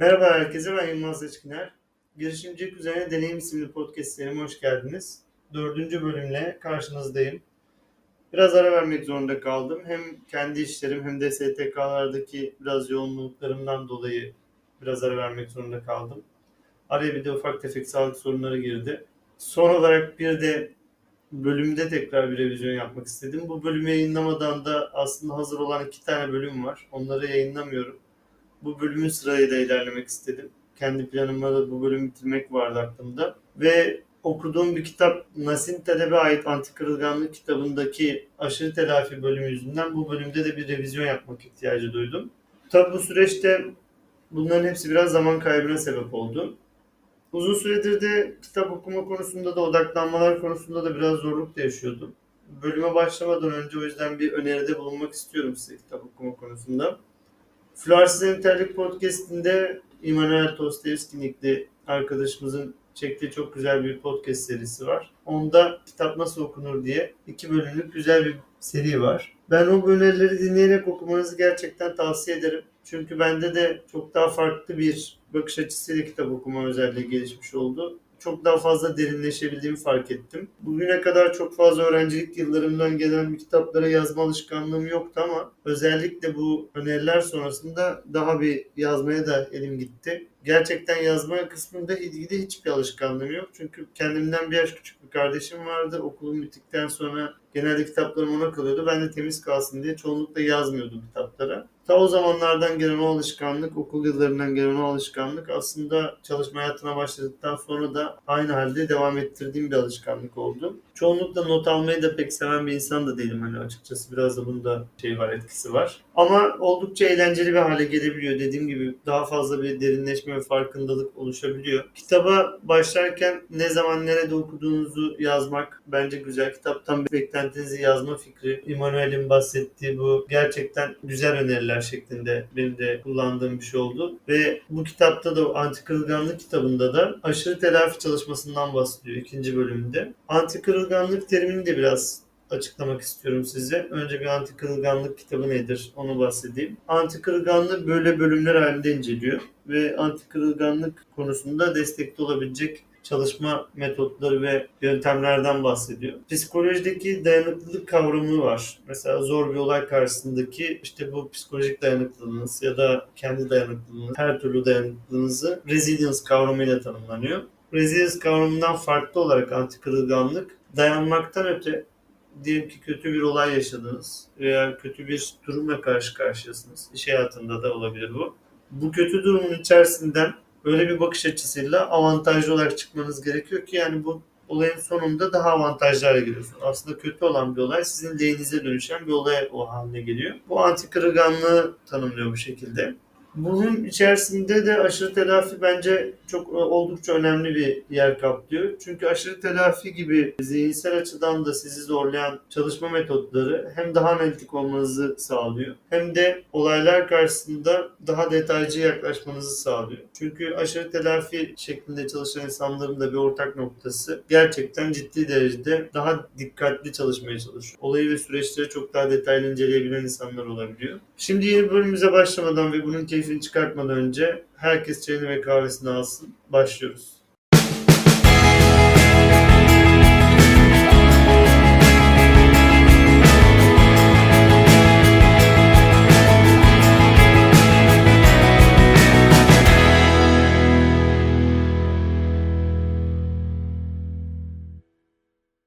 Merhaba herkese, ben Yılmaz Seçkiner. Girişimcilik üzerine Deneyim isimli podcast serime hoş geldiniz. Dördüncü bölümle karşınızdayım. Biraz ara vermek zorunda kaldım. Hem kendi işlerim hem de STK'lardaki biraz yoğunluklarımdan dolayı biraz ara vermek zorunda kaldım. Araya bir de ufak tefek sağlık sorunları girdi. Son olarak bir de bölümde tekrar bir revizyon yapmak istedim. Bu bölümü yayınlamadan da aslında hazır olan iki tane bölüm var. Onları yayınlamıyorum. Bu bölümün sırayla ilerlemek istedim. Kendi planımda da bu bölümü bitirmek vardı aklımda. Ve okuduğum bir kitap Nasim Taleb'e ait Anti Kırılganlık kitabındaki aşırı telafi bölümü yüzünden bu bölümde de bir revizyon yapmak ihtiyacı duydum. Tabi bu süreçte bunların hepsi biraz zaman kaybına sebep oldu. Uzun süredir de kitap okuma konusunda da odaklanmalar konusunda da biraz zorluk da yaşıyordum. Bölüme başlamadan önce o yüzden bir öneride bulunmak istiyorum size kitap okuma konusunda. Flarsız Enterlik Podcast'inde İmanuel Dostoyevski'nikli arkadaşımızın çektiği çok güzel bir podcast serisi var. Onda kitap nasıl okunur diye iki bölümlük güzel bir seri var. Ben o önerileri dinleyerek okumanızı gerçekten tavsiye ederim. Çünkü bende de çok daha farklı bir bakış açısıyla kitap okuma özelliği gelişmiş oldu. Çok daha fazla derinleşebildiğimi fark ettim. Bugüne kadar çok fazla öğrencilik yıllarımdan gelen kitaplara yazma alışkanlığım yoktu ama özellikle bu öneriler sonrasında daha bir yazmaya da elim gitti. Gerçekten yazma kısmında ilgili hiçbir alışkanlığım yok. Çünkü kendimden bir yaş küçük bir kardeşim vardı. Okulum bittikten sonra genelde kitaplarım ona kalıyordu. Ben de temiz kalsın diye çoğunlukla yazmıyordum kitaplara. Ta o zamanlardan gelen o alışkanlık, okul yıllarından gelen o alışkanlık aslında çalışma hayatına başladıktan sonra da aynı halde devam ettirdiğim bir alışkanlık oldu. Çoğunlukla not almayı da pek seven bir insan da değilim hani açıkçası. Biraz da bunda şey var, etkisi var. Ama oldukça eğlenceli bir hale gelebiliyor. Dediğim gibi daha fazla bir derinleşme ve farkındalık oluşabiliyor. Kitaba başlarken ne zaman nerede okuduğunuzu yazmak bence güzel. Kitaptan beklentinizi yazma fikri. Immanuel'in bahsettiği bu gerçekten güzel öneriler şeklinde benim de kullandığım bir şey oldu. Ve bu kitapta da Anti Kırılganlık kitabında da aşırı telafi çalışmasından bahsediyor ikinci bölümünde. Anti kırılganlık terimini de biraz açıklamak istiyorum size. Önce bir anti kırılganlık kitabı nedir onu bahsedeyim. Anti kırılganlığı böyle bölümler halinde inceliyor ve anti kırılganlık konusunda destekli olabilecek çalışma metotları ve yöntemlerden bahsediyor. Psikolojideki dayanıklılık kavramı var. Mesela zor bir olay karşısındaki işte bu psikolojik dayanıklılığınız ya da kendi dayanıklılığınız, her türlü dayanıklılığınızı resilience kavramıyla tanımlanıyor. Resilience kavramından farklı olarak anti kırılganlık dayanmaktan öte diyelim ki kötü bir olay yaşadınız veya kötü bir durumla karşı karşıyasınız. İş hayatında da olabilir bu. Bu kötü durumun içerisinden böyle bir bakış açısıyla avantajlı olarak çıkmanız gerekiyor ki yani bu olayın sonunda daha avantajlı hale geliyorsunuz. Aslında kötü olan bir olay sizin lehinize dönüşen bir olay o haline geliyor. Bu anti kırılganlığı tanımlıyor bu şekilde. Bunun içerisinde de aşırı telafi bence çok e, oldukça önemli bir yer kaplıyor. Çünkü aşırı telafi gibi zihinsel açıdan da sizi zorlayan çalışma metotları hem daha analitik olmanızı sağlıyor hem de olaylar karşısında daha detaycı yaklaşmanızı sağlıyor. Çünkü aşırı telafi şeklinde çalışan insanların da bir ortak noktası gerçekten ciddi derecede daha dikkatli çalışmaya çalışıyor. Olayı ve süreçleri çok daha detaylı inceleyebilen insanlar olabiliyor. Şimdi yeni bölümümüze başlamadan ve bunun keyfini çıkartmadan önce herkes çayını ve kahvesini alsın. Başlıyoruz.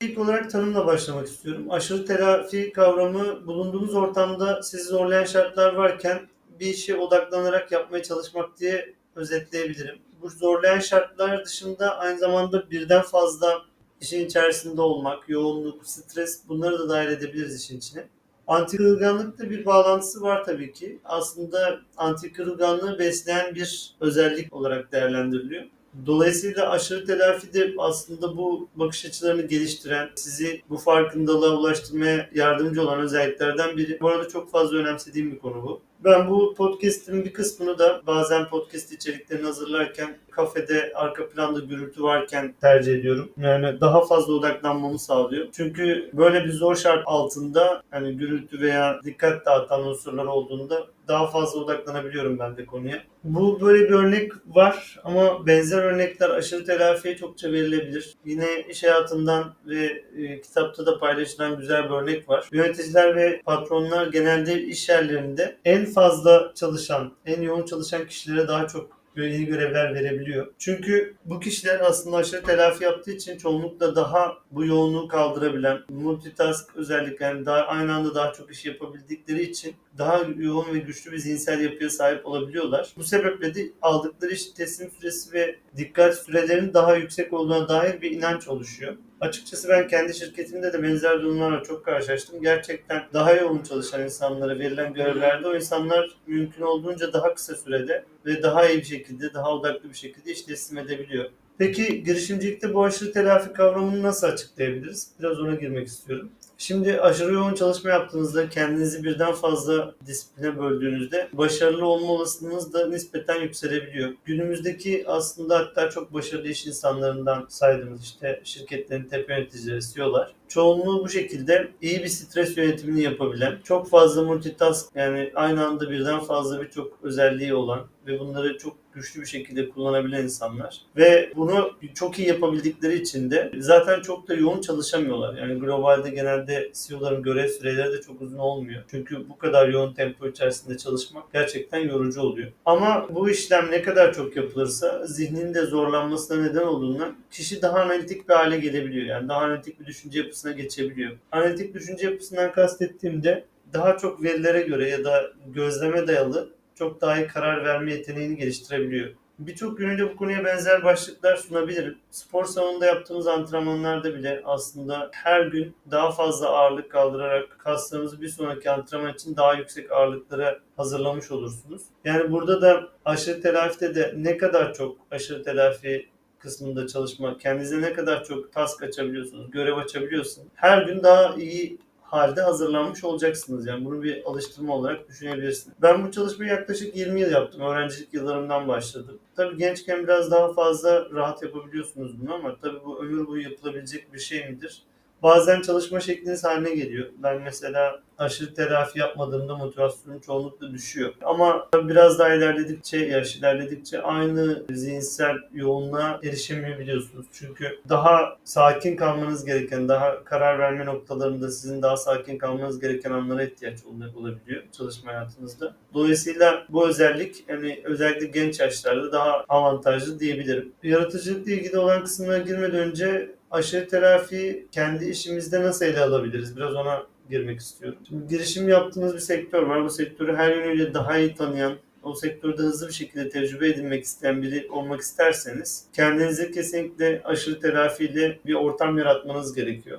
İlk olarak tanımla başlamak istiyorum. Aşırı telafi kavramı bulunduğunuz ortamda sizi zorlayan şartlar varken bir işe odaklanarak yapmaya çalışmak diye özetleyebilirim. Bu zorlayan şartlar dışında aynı zamanda birden fazla işin içerisinde olmak, yoğunluk, stres bunları da dahil edebiliriz işin içine. Anti kırılganlıkla bir bağlantısı var tabii ki. Aslında anti kırılganlığı besleyen bir özellik olarak değerlendiriliyor. Dolayısıyla aşırı telafi de aslında bu bakış açılarını geliştiren, sizi bu farkındalığa ulaştırmaya yardımcı olan özelliklerden biri. Bu arada çok fazla önemsediğim bir konu bu. Ben bu podcast'in bir kısmını da bazen podcast içeriklerini hazırlarken kafede arka planda gürültü varken tercih ediyorum. Yani daha fazla odaklanmamı sağlıyor. Çünkü böyle bir zor şart altında hani gürültü veya dikkat dağıtan unsurlar olduğunda daha fazla odaklanabiliyorum ben de konuya. Bu böyle bir örnek var ama benzer örnekler aşırı telafiye çokça verilebilir. Yine iş hayatından ve e, kitapta da paylaşılan güzel bir örnek var. Yöneticiler ve patronlar genelde iş yerlerinde en fazla çalışan, en yoğun çalışan kişilere daha çok yeni görevler verebiliyor. Çünkü bu kişiler aslında aşırı telafi yaptığı için çoğunlukla daha bu yoğunluğu kaldırabilen, multitask özellikle yani daha aynı anda daha çok iş yapabildikleri için daha yoğun ve güçlü bir zihinsel yapıya sahip olabiliyorlar. Bu sebeple de aldıkları iş teslim süresi ve dikkat sürelerinin daha yüksek olduğuna dair bir inanç oluşuyor. Açıkçası ben kendi şirketimde de benzer durumlarla çok karşılaştım. Gerçekten daha yoğun çalışan insanlara verilen görevlerde o insanlar mümkün olduğunca daha kısa sürede ve daha iyi bir şekilde, daha odaklı bir şekilde iş teslim edebiliyor. Peki girişimcilikte bu aşırı telafi kavramını nasıl açıklayabiliriz? Biraz ona girmek istiyorum. Şimdi aşırı yoğun çalışma yaptığınızda kendinizi birden fazla disipline böldüğünüzde başarılı olma olasılığınız da nispeten yükselebiliyor. Günümüzdeki aslında hatta çok başarılı iş insanlarından saydığımız işte şirketlerin tepe yöneticileri, CEO'lar çoğunluğu bu şekilde iyi bir stres yönetimini yapabilen, çok fazla multitask yani aynı anda birden fazla birçok özelliği olan ve bunları çok güçlü bir şekilde kullanabilen insanlar. Ve bunu çok iyi yapabildikleri için de zaten çok da yoğun çalışamıyorlar. Yani globalde genelde CEO'ların görev süreleri de çok uzun olmuyor. Çünkü bu kadar yoğun tempo içerisinde çalışmak gerçekten yorucu oluyor. Ama bu işlem ne kadar çok yapılırsa zihnin de zorlanmasına neden olduğundan kişi daha analitik bir hale gelebiliyor. Yani daha analitik bir düşünce yapısına geçebiliyor. Analitik düşünce yapısından kastettiğimde daha çok verilere göre ya da gözleme dayalı çok daha iyi karar verme yeteneğini geliştirebiliyor. Birçok yönüyle bu konuya benzer başlıklar sunabilirim. Spor salonunda yaptığımız antrenmanlarda bile aslında her gün daha fazla ağırlık kaldırarak kaslarımızı bir sonraki antrenman için daha yüksek ağırlıklara hazırlamış olursunuz. Yani burada da aşırı telafide de ne kadar çok aşırı telafi kısmında çalışma, kendinize ne kadar çok task açabiliyorsunuz, görev açabiliyorsunuz. Her gün daha iyi halde hazırlanmış olacaksınız. Yani bunu bir alıştırma olarak düşünebilirsiniz. Ben bu çalışmayı yaklaşık 20 yıl yaptım. Öğrencilik yıllarımdan başladım. Tabii gençken biraz daha fazla rahat yapabiliyorsunuz bunu ama tabii bu ömür boyu yapılabilecek bir şey midir? Bazen çalışma şekliniz haline geliyor. Ben mesela aşırı telafi yapmadığımda motivasyonum çoğunlukla düşüyor. Ama biraz daha ilerledikçe, yaş ilerledikçe aynı zihinsel yoğunluğa erişemeyebiliyorsunuz. Çünkü daha sakin kalmanız gereken, daha karar verme noktalarında sizin daha sakin kalmanız gereken anlara ihtiyaç olabiliyor çalışma hayatınızda. Dolayısıyla bu özellik yani özellikle genç yaşlarda daha avantajlı diyebilirim. Yaratıcılıkla ilgili olan kısmına girmeden önce aşırı telafi kendi işimizde nasıl ele alabiliriz? Biraz ona girmek istiyorum. Şimdi girişim yaptığınız bir sektör var. Bu sektörü her yönüyle daha iyi tanıyan, o sektörde hızlı bir şekilde tecrübe edinmek isteyen biri olmak isterseniz kendinize kesinlikle aşırı telafiyle bir ortam yaratmanız gerekiyor.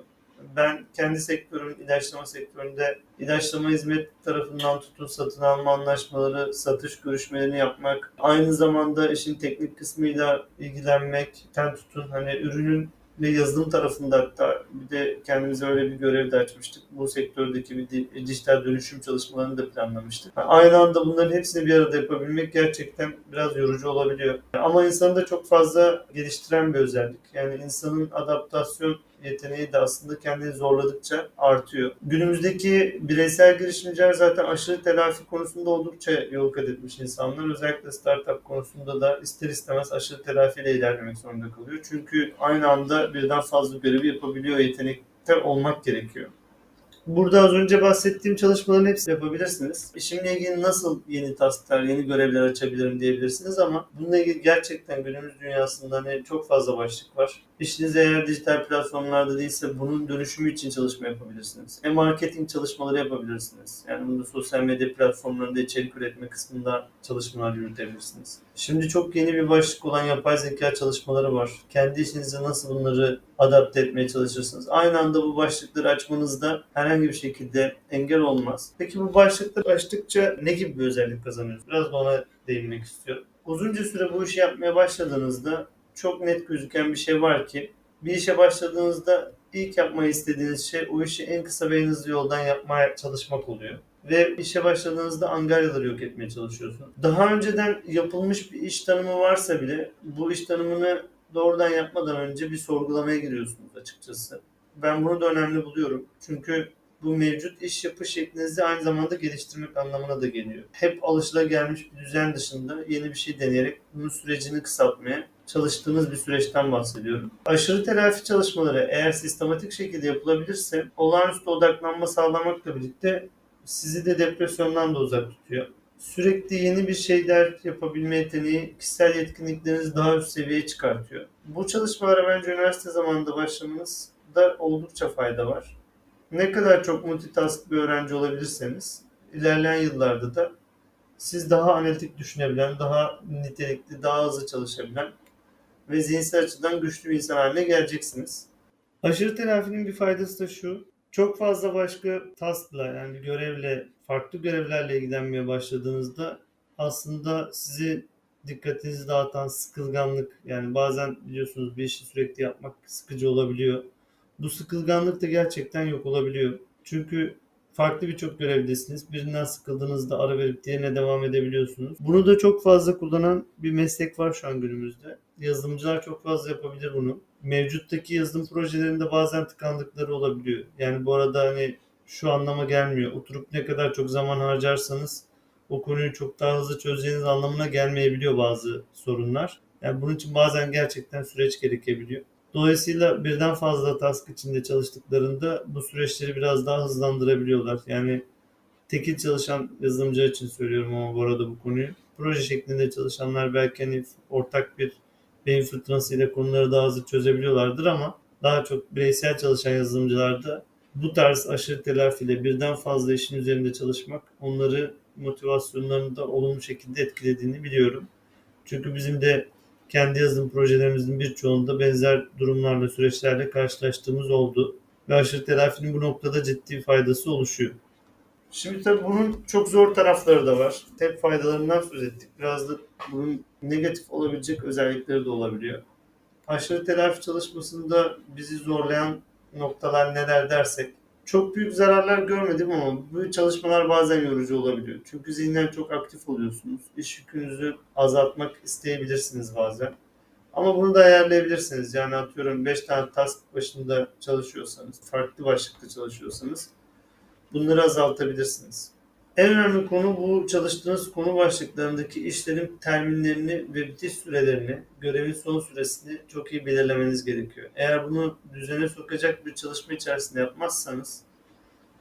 Ben kendi sektörüm, ilaçlama sektöründe ilaçlama hizmet tarafından tutun satın alma anlaşmaları, satış görüşmelerini yapmak, aynı zamanda işin teknik kısmıyla ilgilenmek, ten tutun hani ürünün ve yazılım tarafında hatta bir de kendimize öyle bir görev de açmıştık. Bu sektördeki bir dijital dönüşüm çalışmalarını da planlamıştık. Aynı anda bunların hepsini bir arada yapabilmek gerçekten biraz yorucu olabiliyor. Ama insanı da çok fazla geliştiren bir özellik. Yani insanın adaptasyon yeteneği de aslında kendini zorladıkça artıyor. Günümüzdeki bireysel girişimciler zaten aşırı telafi konusunda oldukça yol kat etmiş insanlar. Özellikle startup konusunda da ister istemez aşırı telafiyle ilerlemek zorunda kalıyor. Çünkü aynı anda birden fazla görevi yapabiliyor yetenekte olmak gerekiyor. Burada az önce bahsettiğim çalışmaların hepsini yapabilirsiniz. İşimle ilgili nasıl yeni tasklar, yeni görevler açabilirim diyebilirsiniz ama bununla ilgili gerçekten günümüz dünyasında hani çok fazla başlık var. İşiniz eğer dijital platformlarda değilse bunun dönüşümü için çalışma yapabilirsiniz. E-marketing çalışmaları yapabilirsiniz. Yani bunu sosyal medya platformlarında içerik üretme kısmında çalışmalar yürütebilirsiniz. Şimdi çok yeni bir başlık olan yapay zeka çalışmaları var. Kendi işinize nasıl bunları adapte etmeye çalışırsınız. Aynı anda bu başlıkları açmanızda herhangi bir şekilde engel olmaz. Peki bu başlıklar açtıkça ne gibi bir özellik kazanıyoruz? Biraz da ona değinmek istiyorum. Uzunca süre bu işi yapmaya başladığınızda çok net gözüken bir şey var ki bir işe başladığınızda ilk yapmayı istediğiniz şey o işi en kısa ve en hızlı yoldan yapmaya çalışmak oluyor. Ve işe başladığınızda angaryaları yok etmeye çalışıyorsunuz. Daha önceden yapılmış bir iş tanımı varsa bile bu iş tanımını doğrudan yapmadan önce bir sorgulamaya giriyorsunuz açıkçası. Ben bunu da önemli buluyorum. Çünkü bu mevcut iş yapış şeklinizi aynı zamanda geliştirmek anlamına da geliyor. Hep alışılagelmiş bir düzen dışında yeni bir şey deneyerek bunun sürecini kısaltmaya çalıştığınız bir süreçten bahsediyorum. Aşırı telafi çalışmaları eğer sistematik şekilde yapılabilirse olağanüstü odaklanma sağlamakla birlikte sizi de depresyondan da uzak tutuyor. Sürekli yeni bir şeyler yapabilme yeteneği kişisel yetkinliklerinizi daha üst seviyeye çıkartıyor. Bu çalışmalara bence üniversite zamanında başlamanızda oldukça fayda var. Ne kadar çok multitask bir öğrenci olabilirseniz ilerleyen yıllarda da siz daha analitik düşünebilen, daha nitelikli, daha hızlı çalışabilen ve zihinsel açıdan güçlü bir insan haline geleceksiniz. Aşırı telafinin bir faydası da şu. Çok fazla başka taskla yani görevle, farklı görevlerle ilgilenmeye başladığınızda aslında sizi dikkatinizi dağıtan sıkılganlık yani bazen biliyorsunuz bir işi sürekli yapmak sıkıcı olabiliyor. Bu sıkılganlık da gerçekten yok olabiliyor. Çünkü farklı birçok görevdesiniz. Birinden sıkıldığınızda ara verip diğerine devam edebiliyorsunuz. Bunu da çok fazla kullanan bir meslek var şu an günümüzde. Yazılımcılar çok fazla yapabilir bunu. Mevcuttaki yazılım projelerinde bazen tıkandıkları olabiliyor. Yani bu arada hani şu anlama gelmiyor. Oturup ne kadar çok zaman harcarsanız o konuyu çok daha hızlı çözeceğiniz anlamına gelmeyebiliyor bazı sorunlar. Yani bunun için bazen gerçekten süreç gerekebiliyor. Dolayısıyla birden fazla task içinde çalıştıklarında bu süreçleri biraz daha hızlandırabiliyorlar. Yani tekil çalışan yazılımcılar için söylüyorum ama bu arada bu konuyu. Proje şeklinde çalışanlar belki hani ortak bir beyin fırtınasıyla konuları daha hızlı çözebiliyorlardır ama daha çok bireysel çalışan yazılımcılarda bu tarz aşırı telafiyle birden fazla işin üzerinde çalışmak onları motivasyonlarını da olumlu şekilde etkilediğini biliyorum. Çünkü bizim de kendi yazılım projelerimizin birçoğunda benzer durumlarla, süreçlerle karşılaştığımız oldu. Ve aşırı telafinin bu noktada ciddi faydası oluşuyor. Şimdi tabii bunun çok zor tarafları da var. Hep faydalarından söz ettik. Biraz da bunun negatif olabilecek özellikleri de olabiliyor. Aşırı telafi çalışmasında bizi zorlayan noktalar neler dersek, çok büyük zararlar görmedim ama bu çalışmalar bazen yorucu olabiliyor. Çünkü zihnen çok aktif oluyorsunuz. İş yükünüzü azaltmak isteyebilirsiniz bazen. Ama bunu da ayarlayabilirsiniz. Yani atıyorum 5 tane task başında çalışıyorsanız, farklı başlıkta çalışıyorsanız bunları azaltabilirsiniz. En önemli konu bu çalıştığınız konu başlıklarındaki işlerin terminlerini ve bitiş sürelerini, görevin son süresini çok iyi belirlemeniz gerekiyor. Eğer bunu düzene sokacak bir çalışma içerisinde yapmazsanız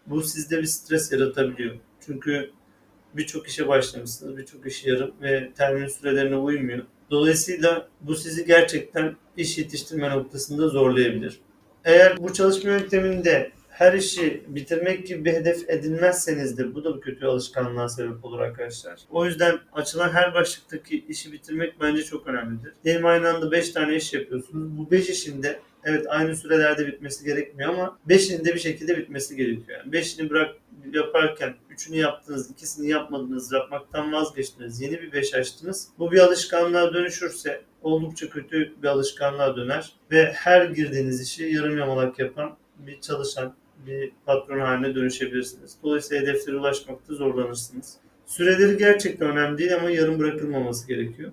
bu sizde bir stres yaratabiliyor. Çünkü birçok işe başlamışsınız, birçok iş yarım ve termin sürelerine uymuyor. Dolayısıyla bu sizi gerçekten iş yetiştirme noktasında zorlayabilir. Eğer bu çalışma yönteminde her işi bitirmek gibi bir hedef edinmezseniz de bu da bir kötü alışkanlığa sebep olur arkadaşlar. O yüzden açılan her başlıktaki işi bitirmek bence çok önemlidir. Diyelim aynı anda 5 tane iş yapıyorsunuz. Bu 5 işin de evet aynı sürelerde bitmesi gerekmiyor ama 5'inin de bir şekilde bitmesi gerekiyor. Yani 5'ini bırak yaparken 3'ünü yaptınız, ikisini yapmadınız, yapmaktan vazgeçtiniz, yeni bir 5 açtınız. Bu bir alışkanlığa dönüşürse oldukça kötü bir alışkanlığa döner ve her girdiğiniz işi yarım yamalak yapan bir çalışan, bir patron haline dönüşebilirsiniz. Dolayısıyla hedeflere ulaşmakta zorlanırsınız. Süreleri gerçekten önemli değil ama yarım bırakılmaması gerekiyor.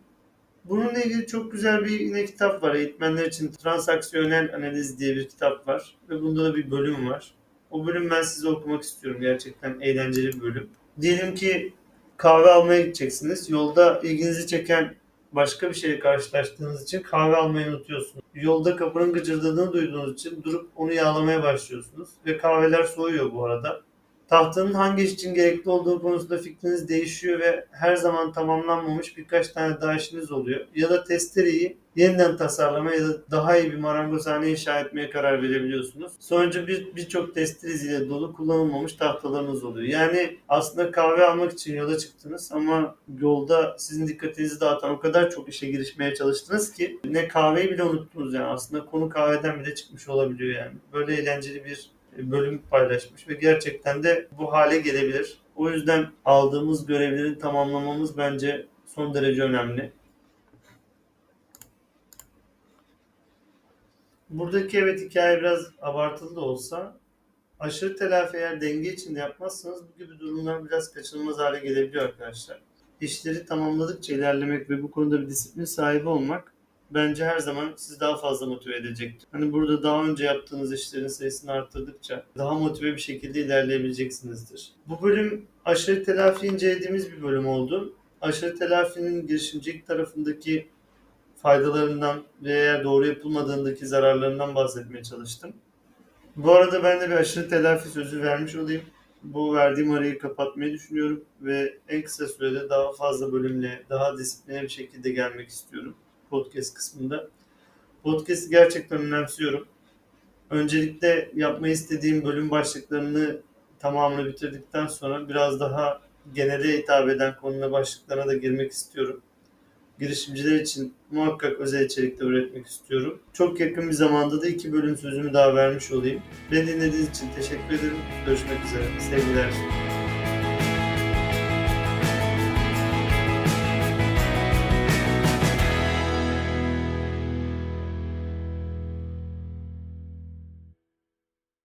Bununla ilgili çok güzel bir yine kitap var. Eğitmenler için transaksiyonel analiz diye bir kitap var. Ve bunda da bir bölüm var. O bölüm ben size okumak istiyorum. Gerçekten eğlenceli bir bölüm. Diyelim ki kahve almaya gideceksiniz. Yolda ilginizi çeken başka bir şeyle karşılaştığınız için kahve almayı unutuyorsunuz. Yolda kapının gıcırdadığını duyduğunuz için durup onu yağlamaya başlıyorsunuz. Ve kahveler soğuyor bu arada. Tahtanın hangi iş için gerekli olduğu konusunda fikriniz değişiyor ve her zaman tamamlanmamış birkaç tane daha işiniz oluyor. Ya da testereyi yeniden tasarlama ya da daha iyi bir marangozhane inşa etmeye karar verebiliyorsunuz. Sonucu bir birçok testere iziyle dolu kullanılmamış tahtalarınız oluyor. Yani aslında kahve almak için yola çıktınız ama yolda sizin dikkatinizi dağıtan o kadar çok işe girişmeye çalıştınız ki ne kahveyi bile unuttunuz yani aslında konu kahveden bile çıkmış olabiliyor yani. Böyle eğlenceli bir bölüm paylaşmış ve gerçekten de bu hale gelebilir. O yüzden aldığımız görevleri tamamlamamız bence son derece önemli. Buradaki evet hikaye biraz abartılı da olsa Aşırı telafi eğer denge içinde yapmazsanız bu gibi durumlar biraz kaçınılmaz hale gelebiliyor arkadaşlar. İşleri tamamladıkça ilerlemek ve bu konuda bir disiplin sahibi olmak bence her zaman sizi daha fazla motive edecektir. Hani burada daha önce yaptığınız işlerin sayısını arttırdıkça daha motive bir şekilde ilerleyebileceksinizdir. Bu bölüm aşırı telafi incelediğimiz bir bölüm oldu. Aşırı telafinin girişimcilik tarafındaki faydalarından ve eğer doğru yapılmadığındaki zararlarından bahsetmeye çalıştım. Bu arada ben de bir aşırı telafi sözü vermiş olayım. Bu verdiğim arayı kapatmayı düşünüyorum ve en kısa sürede daha fazla bölümle, daha disiplinli bir şekilde gelmek istiyorum podcast kısmında. Podcast'i gerçekten önemsiyorum. Öncelikle yapmayı istediğim bölüm başlıklarını tamamını bitirdikten sonra biraz daha genele hitap eden konular başlıklarına da girmek istiyorum. Girişimciler için muhakkak özel içerikler üretmek istiyorum. Çok yakın bir zamanda da iki bölüm sözümü daha vermiş olayım. Beni dinlediğiniz için teşekkür ederim. Görüşmek üzere. Sevgiler.